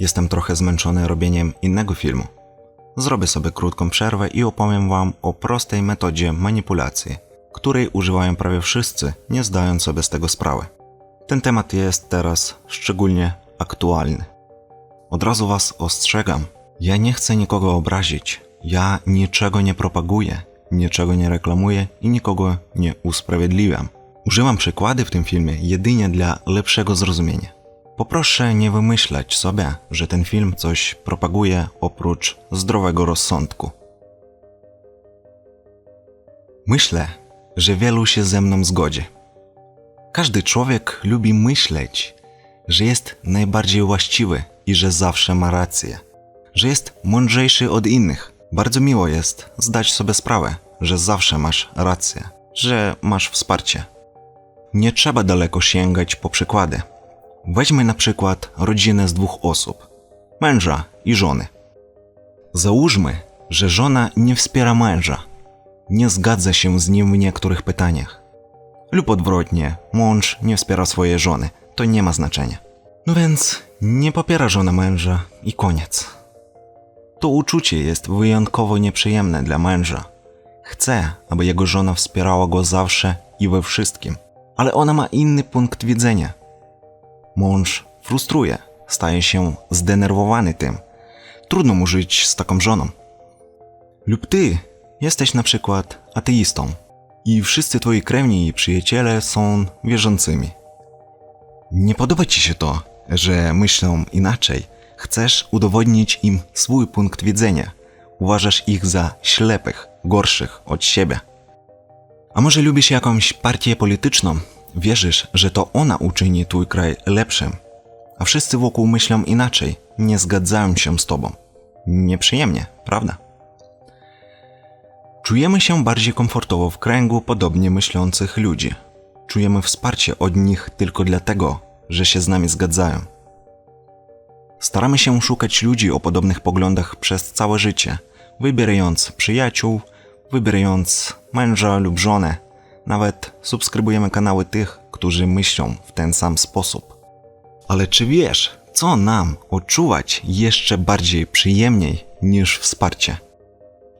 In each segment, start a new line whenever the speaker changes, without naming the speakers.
Jestem trochę zmęczony robieniem innego filmu. Zrobię sobie krótką przerwę i opowiem Wam o prostej metodzie manipulacji, której używają prawie wszyscy, nie zdając sobie z tego sprawy. Ten temat jest teraz szczególnie aktualny. Od razu Was ostrzegam, ja nie chcę nikogo obrazić, ja niczego nie propaguję, niczego nie reklamuję i nikogo nie usprawiedliwiam. Używam przykłady w tym filmie jedynie dla lepszego zrozumienia. Poproszę nie wymyślać sobie, że ten film coś propaguje oprócz zdrowego rozsądku. Myślę, że wielu się ze mną zgodzi. Każdy człowiek lubi myśleć, że jest najbardziej właściwy i że zawsze ma rację, że jest mądrzejszy od innych. Bardzo miło jest zdać sobie sprawę, że zawsze masz rację, że masz wsparcie. Nie trzeba daleko sięgać po przykłady. Weźmy na przykład rodzinę z dwóch osób męża i żony. Załóżmy, że żona nie wspiera męża, nie zgadza się z nim w niektórych pytaniach. Lub odwrotnie, mąż nie wspiera swojej żony, to nie ma znaczenia. No więc nie popiera żona męża i koniec. To uczucie jest wyjątkowo nieprzyjemne dla męża. Chce, aby jego żona wspierała go zawsze i we wszystkim, ale ona ma inny punkt widzenia. Mąż frustruje, staje się zdenerwowany tym. Trudno mu żyć z taką żoną. Lub ty jesteś na przykład ateistą i wszyscy twoi krewni i przyjaciele są wierzącymi. Nie podoba ci się to, że myślą inaczej. Chcesz udowodnić im swój punkt widzenia. Uważasz ich za ślepych, gorszych od siebie. A może lubisz jakąś partię polityczną? Wierzysz, że to ona uczyni twój kraj lepszym, a wszyscy wokół myślą inaczej, nie zgadzają się z tobą. Nieprzyjemnie, prawda? Czujemy się bardziej komfortowo w kręgu podobnie myślących ludzi. Czujemy wsparcie od nich tylko dlatego, że się z nami zgadzają. Staramy się szukać ludzi o podobnych poglądach przez całe życie, wybierając przyjaciół, wybierając męża lub żonę. Nawet subskrybujemy kanały tych, którzy myślą w ten sam sposób. Ale czy wiesz, co nam odczuwać jeszcze bardziej przyjemniej niż wsparcie?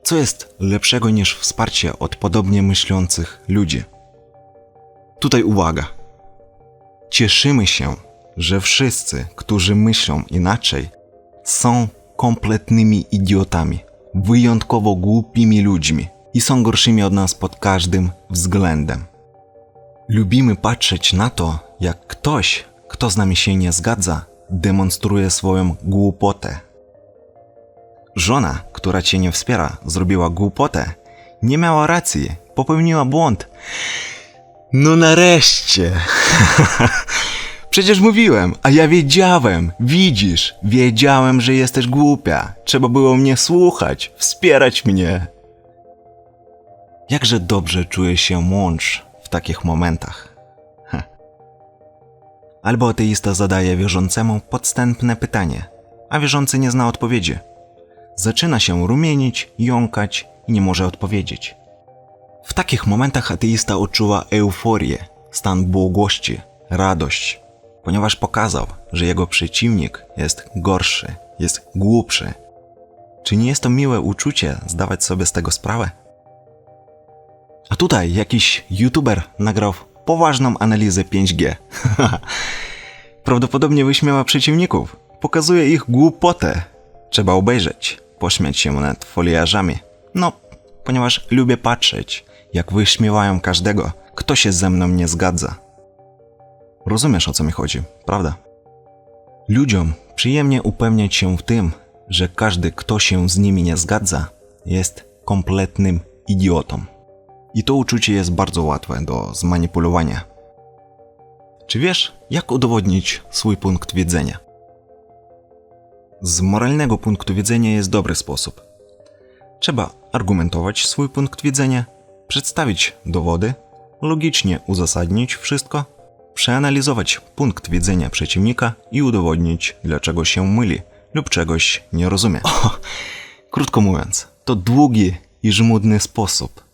Co jest lepszego niż wsparcie od podobnie myślących ludzi? Tutaj uwaga. Cieszymy się, że wszyscy, którzy myślą inaczej, są kompletnymi idiotami, wyjątkowo głupimi ludźmi i są gorszymi od nas pod każdym względem. Lubimy patrzeć na to, jak ktoś, kto z nami się nie zgadza, demonstruje swoją głupotę. Żona, która cię nie wspiera, zrobiła głupotę, nie miała racji, popełniła błąd. No nareszcie! Przecież mówiłem, a ja wiedziałem, widzisz, wiedziałem, że jesteś głupia. Trzeba było mnie słuchać, wspierać mnie. Jakże dobrze czuje się mąż w takich momentach. Albo ateista zadaje wierzącemu podstępne pytanie, a wierzący nie zna odpowiedzi. Zaczyna się rumienić, jąkać i nie może odpowiedzieć. W takich momentach ateista odczuwa euforię, stan błogości, radość, ponieważ pokazał, że jego przeciwnik jest gorszy, jest głupszy. Czy nie jest to miłe uczucie zdawać sobie z tego sprawę? A tutaj jakiś youtuber nagrał poważną analizę 5G. Prawdopodobnie wyśmiała przeciwników, pokazuje ich głupotę. Trzeba obejrzeć, pośmiać się nad foliarzami. No, ponieważ lubię patrzeć, jak wyśmiewają każdego, kto się ze mną nie zgadza. Rozumiesz o co mi chodzi, prawda? Ludziom przyjemnie upewniać się w tym, że każdy, kto się z nimi nie zgadza, jest kompletnym idiotą. I to uczucie jest bardzo łatwe do zmanipulowania. Czy wiesz, jak udowodnić swój punkt widzenia? Z moralnego punktu widzenia jest dobry sposób. Trzeba argumentować swój punkt widzenia, przedstawić dowody, logicznie uzasadnić wszystko, przeanalizować punkt widzenia przeciwnika i udowodnić, dlaczego się myli lub czegoś nie rozumie. O, krótko mówiąc, to długi i żmudny sposób.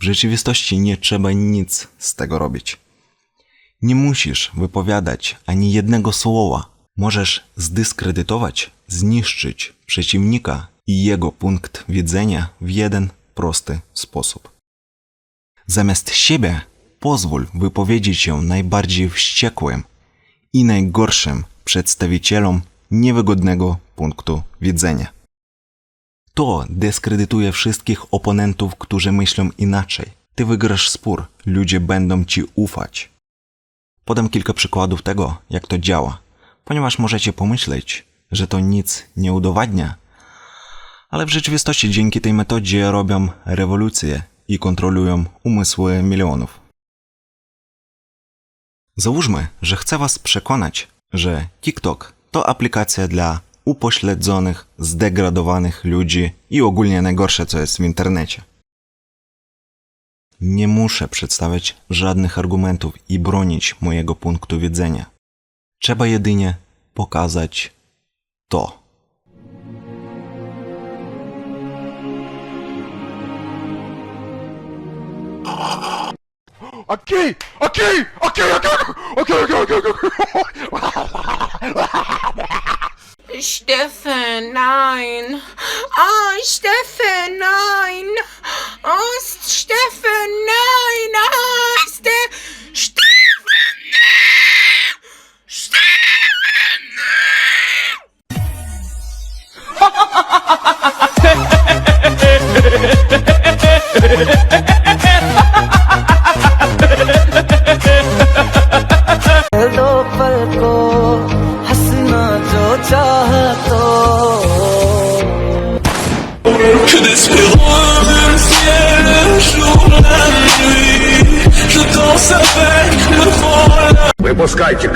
W rzeczywistości nie trzeba nic z tego robić. Nie musisz wypowiadać ani jednego słowa, możesz zdyskredytować, zniszczyć przeciwnika i jego punkt widzenia w jeden prosty sposób. Zamiast siebie pozwól wypowiedzieć się najbardziej wściekłym i najgorszym przedstawicielom niewygodnego punktu widzenia. To dyskredytuje wszystkich oponentów, którzy myślą inaczej. Ty wygrasz spór, ludzie będą ci ufać. Podam kilka przykładów tego, jak to działa, ponieważ możecie pomyśleć, że to nic nie udowadnia, ale w rzeczywistości dzięki tej metodzie robią rewolucję i kontrolują umysły milionów. Załóżmy, że chcę Was przekonać, że TikTok to aplikacja dla upośledzonych, zdegradowanych ludzi i ogólnie najgorsze, co jest w internecie. Nie muszę przedstawiać żadnych argumentów i bronić mojego punktu widzenia. Trzeba jedynie pokazać to.
Okej, okej, okej, okej, okej, okej, okej, okej.
Steffen, nein. Oh, Steffen, nein. Oh, Steffen, nein. Oh, Ste Steffen, nein. Steffen, nein.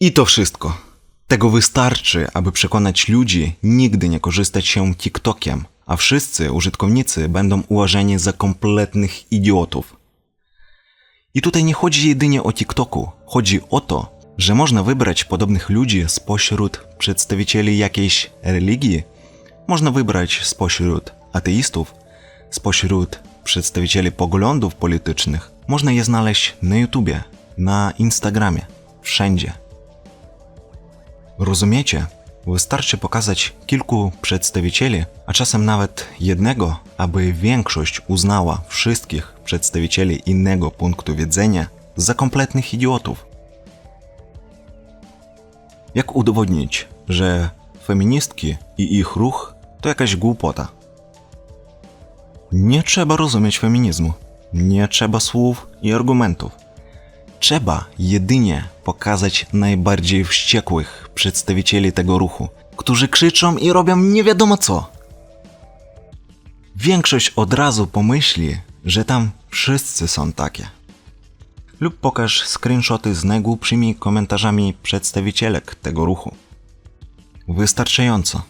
I to wszystko. Tego wystarczy, aby przekonać ludzi nigdy nie korzystać się TikTokiem, a wszyscy użytkownicy będą uważani za kompletnych idiotów. I tutaj nie chodzi jedynie o TikToku, chodzi o to, że można wybrać podobnych ludzi spośród przedstawicieli jakiejś religii, można wybrać spośród ateistów, spośród przedstawicieli poglądów politycznych. Można je znaleźć na YouTubie, na Instagramie, wszędzie. Rozumiecie? Wystarczy pokazać kilku przedstawicieli, a czasem nawet jednego, aby większość uznała wszystkich przedstawicieli innego punktu widzenia za kompletnych idiotów. Jak udowodnić, że feministki i ich ruch to jakaś głupota? Nie trzeba rozumieć feminizmu, nie trzeba słów i argumentów. Trzeba jedynie pokazać najbardziej wściekłych przedstawicieli tego ruchu, którzy krzyczą i robią nie wiadomo co. Większość od razu pomyśli, że tam wszyscy są takie. Lub pokaż screenshoty z najgłupszymi komentarzami przedstawicielek tego ruchu. Wystarczająco.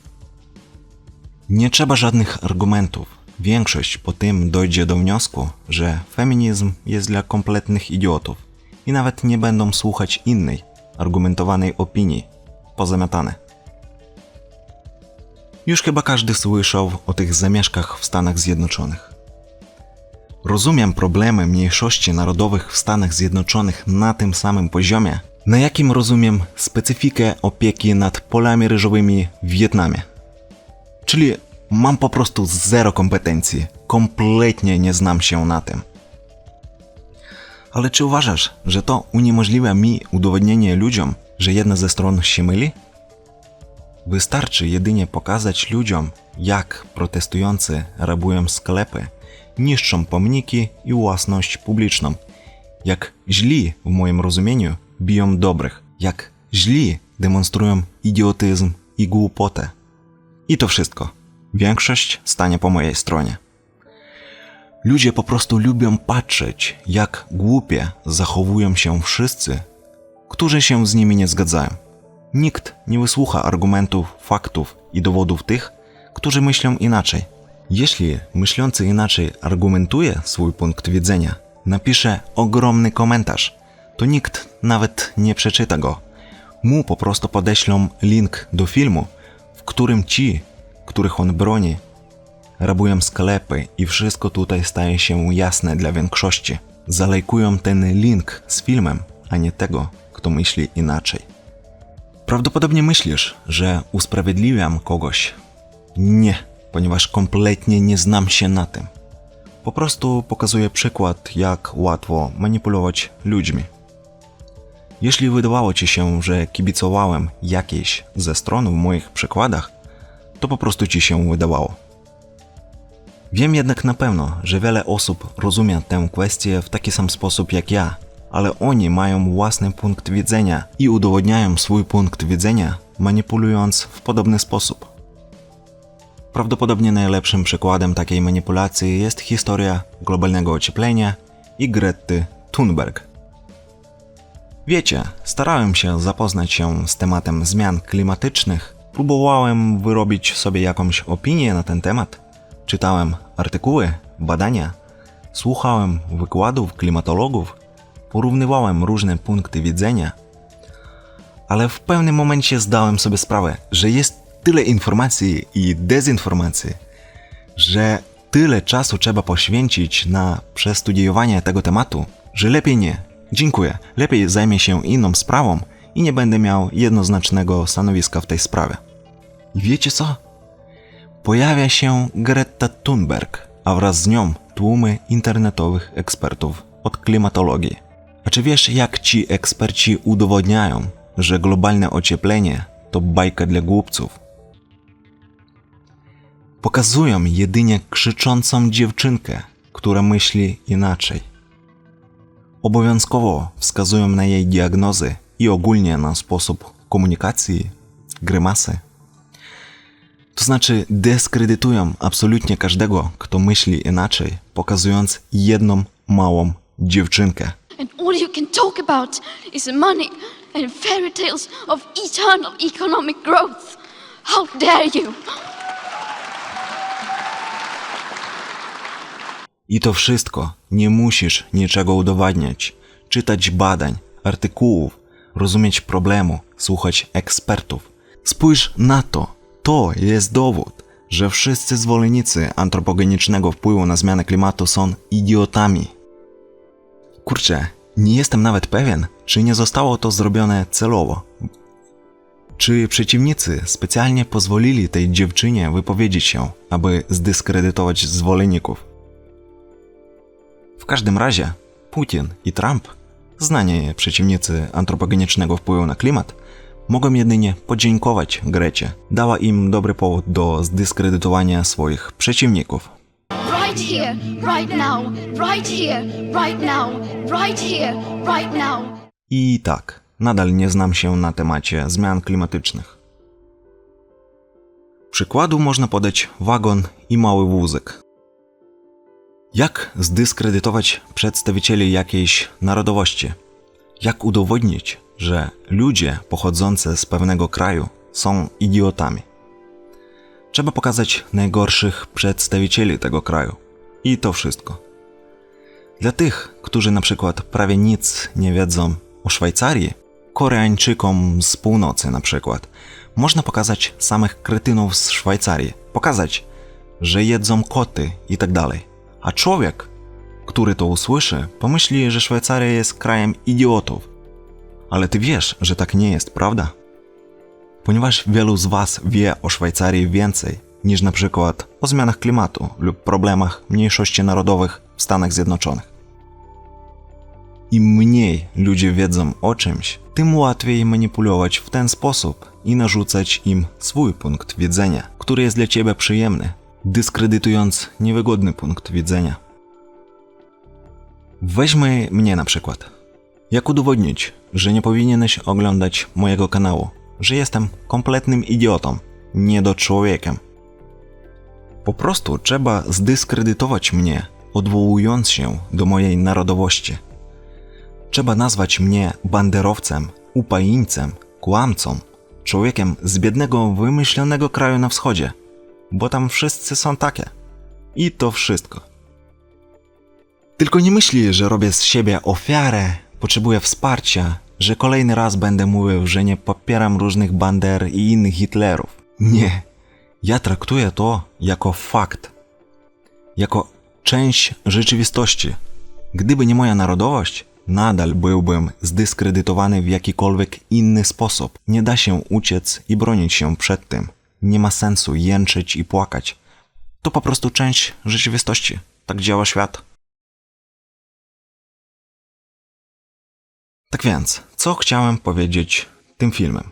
Nie trzeba żadnych argumentów. Większość po tym dojdzie do wniosku, że feminizm jest dla kompletnych idiotów i nawet nie będą słuchać innej, argumentowanej opinii. Pozamiatane. Już chyba każdy słyszał o tych zamieszkach w Stanach Zjednoczonych. Rozumiem problemy mniejszości narodowych w Stanach Zjednoczonych na tym samym poziomie, na jakim rozumiem specyfikę opieki nad polami ryżowymi w Wietnamie. Czyli mam po prostu zero kompetencji, kompletnie nie znam się na tym. Ale czy uważasz, że to uniemożliwia mi udowodnienie ludziom, że jedna ze stron się myli? Wystarczy jedynie pokazać ludziom, jak protestujący rabują sklepy, niszczą pomniki i własność publiczną, jak źli, w moim rozumieniu, biją dobrych, jak źli demonstrują idiotyzm i głupotę. I to wszystko. Większość stanie po mojej stronie. Ludzie po prostu lubią patrzeć, jak głupie zachowują się wszyscy, którzy się z nimi nie zgadzają. Nikt nie wysłucha argumentów, faktów i dowodów tych, którzy myślą inaczej. Jeśli myślący inaczej argumentuje swój punkt widzenia, napisze ogromny komentarz, to nikt nawet nie przeczyta go. Mu po prostu podeślą link do filmu, w którym ci, których on broni, rabują sklepy i wszystko tutaj staje się jasne dla większości. Zalajkują ten link z filmem, a nie tego, kto myśli inaczej. Prawdopodobnie myślisz, że usprawiedliwiam kogoś. Nie, ponieważ kompletnie nie znam się na tym. Po prostu pokazuję przykład, jak łatwo manipulować ludźmi. Jeśli wydawało ci się, że kibicowałem jakiejś ze stron w moich przykładach, to po prostu ci się wydawało. Wiem jednak na pewno, że wiele osób rozumie tę kwestię w taki sam sposób jak ja, ale oni mają własny punkt widzenia i udowodniają swój punkt widzenia, manipulując w podobny sposób. Prawdopodobnie najlepszym przykładem takiej manipulacji jest historia globalnego ocieplenia i Grety Thunberg. Wiecie, starałem się zapoznać się z tematem zmian klimatycznych, próbowałem wyrobić sobie jakąś opinię na ten temat, czytałem artykuły, badania, słuchałem wykładów klimatologów, porównywałem różne punkty widzenia, ale w pewnym momencie zdałem sobie sprawę, że jest tyle informacji i dezinformacji, że tyle czasu trzeba poświęcić na przestudiowanie tego tematu, że lepiej nie. Dziękuję. Lepiej zajmę się inną sprawą i nie będę miał jednoznacznego stanowiska w tej sprawie. I wiecie co? Pojawia się Greta Thunberg, a wraz z nią tłumy internetowych ekspertów od klimatologii. A czy wiesz, jak ci eksperci udowodniają, że globalne ocieplenie to bajka dla głupców? Pokazują jedynie krzyczącą dziewczynkę, która myśli inaczej. Obowiązkowo wskazują na jej diagnozy i ogólnie na sposób komunikacji, grymasy. To znaczy dyskredytują absolutnie każdego, kto myśli inaczej, pokazując jedną małą dziewczynkę.
and all you can talk about is money and fairy tales of eternal economic growth. How dare you!
I to wszystko nie musisz niczego udowadniać, czytać badań, artykułów, rozumieć problemu, słuchać ekspertów. Spójrz na to. To jest dowód, że wszyscy zwolennicy antropogenicznego wpływu na zmianę klimatu są idiotami. Kurczę, nie jestem nawet pewien, czy nie zostało to zrobione celowo. Czy przeciwnicy specjalnie pozwolili tej dziewczynie wypowiedzieć się, aby zdyskredytować zwolenników? W każdym razie Putin i Trump, znani przeciwnicy antropogenicznego wpływu na klimat, mogą jedynie podziękować Grecie. Dała im dobry powód do zdyskredytowania swoich przeciwników.
Right here, right now, right here, right now, right here, right now.
I tak, nadal nie znam się na temacie zmian klimatycznych. Przykładu można podać wagon i mały wózek. Jak zdyskredytować przedstawicieli jakiejś narodowości? Jak udowodnić, że ludzie pochodzący z pewnego kraju są idiotami? Trzeba pokazać najgorszych przedstawicieli tego kraju. I to wszystko. Dla tych, którzy na przykład prawie nic nie wiedzą o Szwajcarii, Koreańczykom z północy na przykład, można pokazać samych kretynów z Szwajcarii, pokazać, że jedzą koty i tak dalej. A człowiek, który to usłyszy, pomyśli, że Szwajcaria jest krajem idiotów. Ale ty wiesz, że tak nie jest, prawda? Ponieważ wielu z Was wie o Szwajcarii więcej niż na przykład o zmianach klimatu lub problemach mniejszości narodowych w Stanach Zjednoczonych. Im mniej ludzie wiedzą o czymś, tym łatwiej manipulować w ten sposób i narzucać im swój punkt widzenia, który jest dla ciebie przyjemny, dyskredytując niewygodny punkt widzenia. Weźmy mnie na przykład. Jak udowodnić, że nie powinieneś oglądać mojego kanału, że jestem kompletnym idiotą, nie do człowiekiem? Po prostu trzeba zdyskredytować mnie odwołując się do mojej narodowości. Trzeba nazwać mnie banderowcem, upajńcem, kłamcą, człowiekiem z biednego, wymyślonego kraju na wschodzie, bo tam wszyscy są takie. I to wszystko. Tylko nie myśli, że robię z siebie ofiarę, potrzebuję wsparcia, że kolejny raz będę mówił, że nie popieram różnych bander i innych Hitlerów. Nie. Ja traktuję to jako fakt. Jako część rzeczywistości. Gdyby nie moja narodowość, nadal byłbym zdyskredytowany w jakikolwiek inny sposób. Nie da się uciec i bronić się przed tym. Nie ma sensu jęczeć i płakać. To po prostu część rzeczywistości. Tak działa świat. Tak więc, co chciałem powiedzieć tym filmem?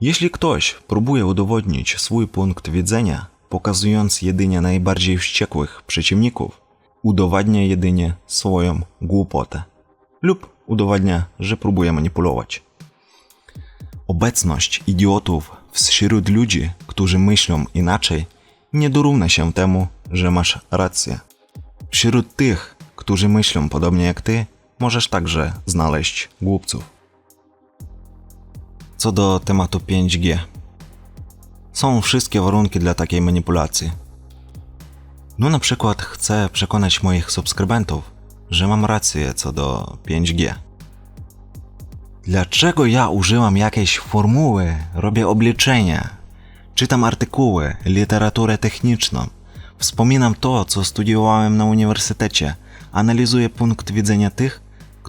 Jeśli ktoś próbuje udowodnić swój punkt widzenia, pokazując jedynie najbardziej wściekłych przeciwników, udowadnia jedynie swoją głupotę lub udowadnia, że próbuje manipulować. Obecność idiotów wśród ludzi, którzy myślą inaczej, nie dorówna się temu, że masz rację. Wśród tych, którzy myślą podobnie jak ty, możesz także znaleźć głupców. Co do tematu 5G. Są wszystkie warunki dla takiej manipulacji. No na przykład chcę przekonać moich subskrybentów, że mam rację co do 5G. Dlaczego ja użyłam jakiejś formuły, robię obliczenia, czytam artykuły, literaturę techniczną, wspominam to, co studiowałem na uniwersytecie, analizuję punkt widzenia tych,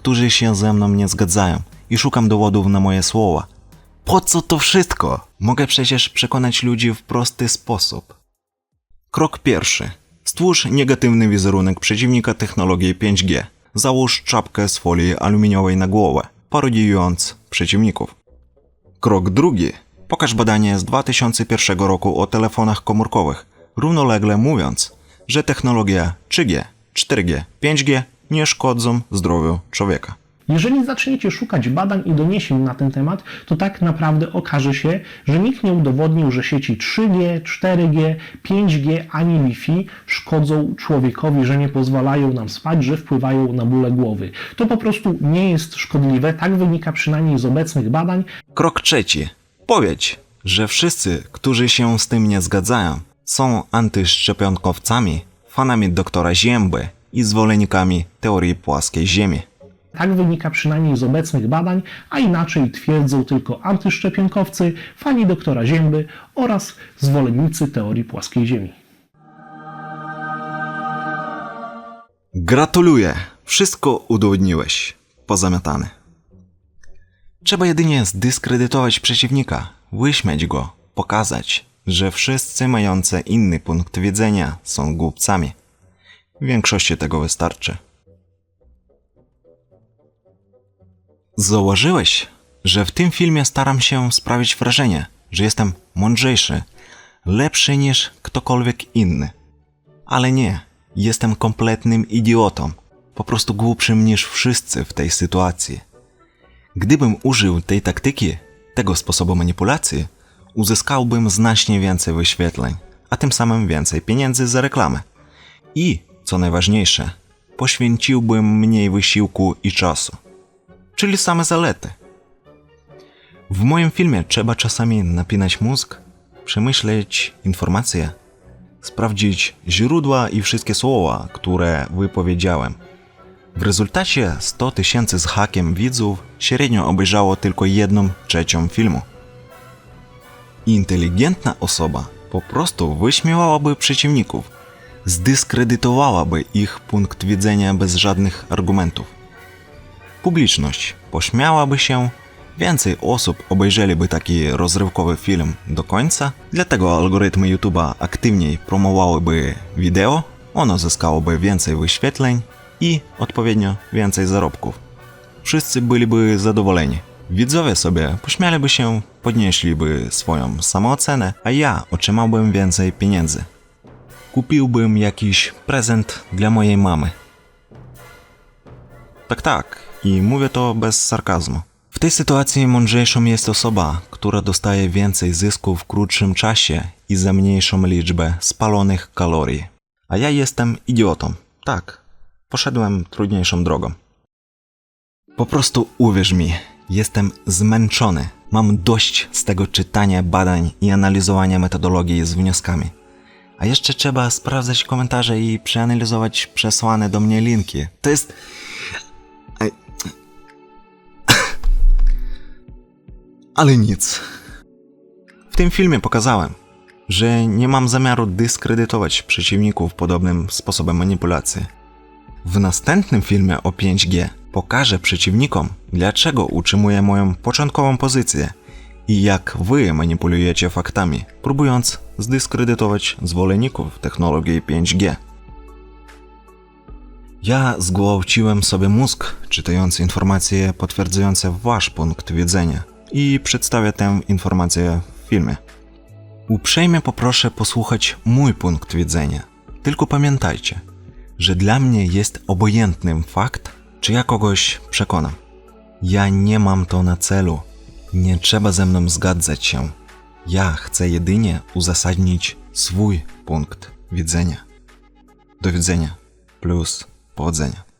którzy się ze mną nie zgadzają i szukam dowodów na moje słowa. Po co to wszystko? Mogę przecież przekonać ludzi w prosty sposób. Krok pierwszy. Stwórz negatywny wizerunek przeciwnika technologii 5G. Załóż czapkę z folii aluminiowej na głowę, parodiując przeciwników. Krok drugi. Pokaż badanie z 2001 roku o telefonach komórkowych, równolegle mówiąc, że technologia 3G, 4G, 5G nie szkodzą zdrowiu człowieka.
Jeżeli zaczniecie szukać badań i doniesień na ten temat, to tak naprawdę okaże się, że nikt nie udowodnił, że sieci 3G, 4G, 5G ani Wi-Fi szkodzą człowiekowi, że nie pozwalają nam spać, że wpływają na bóle głowy. To po prostu nie jest szkodliwe, tak wynika przynajmniej z obecnych badań,
Krok trzeci. Powiedz, że wszyscy, którzy się z tym nie zgadzają, są antyszczepionkowcami, fanami doktora Zięby i zwolennikami teorii płaskiej Ziemi.
Tak wynika przynajmniej z obecnych badań, a inaczej twierdzą tylko antyszczepionkowcy, fani doktora Zięby oraz zwolennicy teorii płaskiej Ziemi.
Gratuluję! Wszystko udowodniłeś. Pozamiatany. Trzeba jedynie zdyskredytować przeciwnika, wyśmiać go, pokazać, że wszyscy mający inny punkt widzenia są głupcami. Większości tego wystarczy. Zauważyłeś, że w tym filmie staram się sprawić wrażenie, że jestem mądrzejszy, lepszy niż ktokolwiek inny. Ale nie, jestem kompletnym idiotą, po prostu głupszym niż wszyscy w tej sytuacji. Gdybym użył tej taktyki, tego sposobu manipulacji, uzyskałbym znacznie więcej wyświetleń, a tym samym więcej pieniędzy za reklamę. I, co najważniejsze, poświęciłbym mniej wysiłku i czasu. Czyli same zalety. W moim filmie trzeba czasami napinać mózg, przemyśleć informacje, sprawdzić źródła i wszystkie słowa, które wypowiedziałem. W rezultacie 100 tysięcy z hakiem widzów średnio obejrzało tylko jedną trzecią filmu. Inteligentna osoba po prostu wyśmiewałaby przeciwników, zdyskredytowałaby ich punkt widzenia bez żadnych argumentów. Publiczność pośmiałaby się, więcej osób obejrzeliby taki rozrywkowy film do końca, dlatego algorytmy YouTube'a aktywniej promowałyby wideo, ono zyskałoby więcej wyświetleń i odpowiednio więcej zarobków. Wszyscy byliby zadowoleni. Widzowie sobie pośmialiby się, podnieśliby swoją samoocenę, a ja otrzymałbym więcej pieniędzy. Kupiłbym jakiś prezent dla mojej mamy. Tak, tak, i mówię to bez sarkazmu. W tej sytuacji mądrzejszą jest osoba, która dostaje więcej zysku w krótszym czasie i za mniejszą liczbę spalonych kalorii. A ja jestem idiotą. Tak, poszedłem trudniejszą drogą. Po prostu uwierz mi, jestem zmęczony. Mam dość z tego czytania badań i analizowania metodologii z wnioskami. A jeszcze trzeba sprawdzać komentarze i przeanalizować przesłane do mnie linki. To jest. Ale nic. W tym filmie pokazałem, że nie mam zamiaru dyskredytować przeciwników podobnym sposobem manipulacji. W następnym filmie o 5G pokażę przeciwnikom, dlaczego utrzymuję moją początkową pozycję i jak wy manipulujecie faktami, próbując zdyskredytować zwolenników technologii 5G. Ja zgwałciłem sobie mózg, czytając informacje potwierdzające wasz punkt widzenia i przedstawię tę informację w filmie. Uprzejmie poproszę posłuchać mój punkt widzenia. Tylko pamiętajcie, że dla mnie jest obojętnym fakt, czy ja kogoś przekonam. Ja nie mam to na celu. Nie trzeba ze mną zgadzać się. Ja chcę jedynie uzasadnić swój punkt widzenia. Do widzenia plus powodzenia.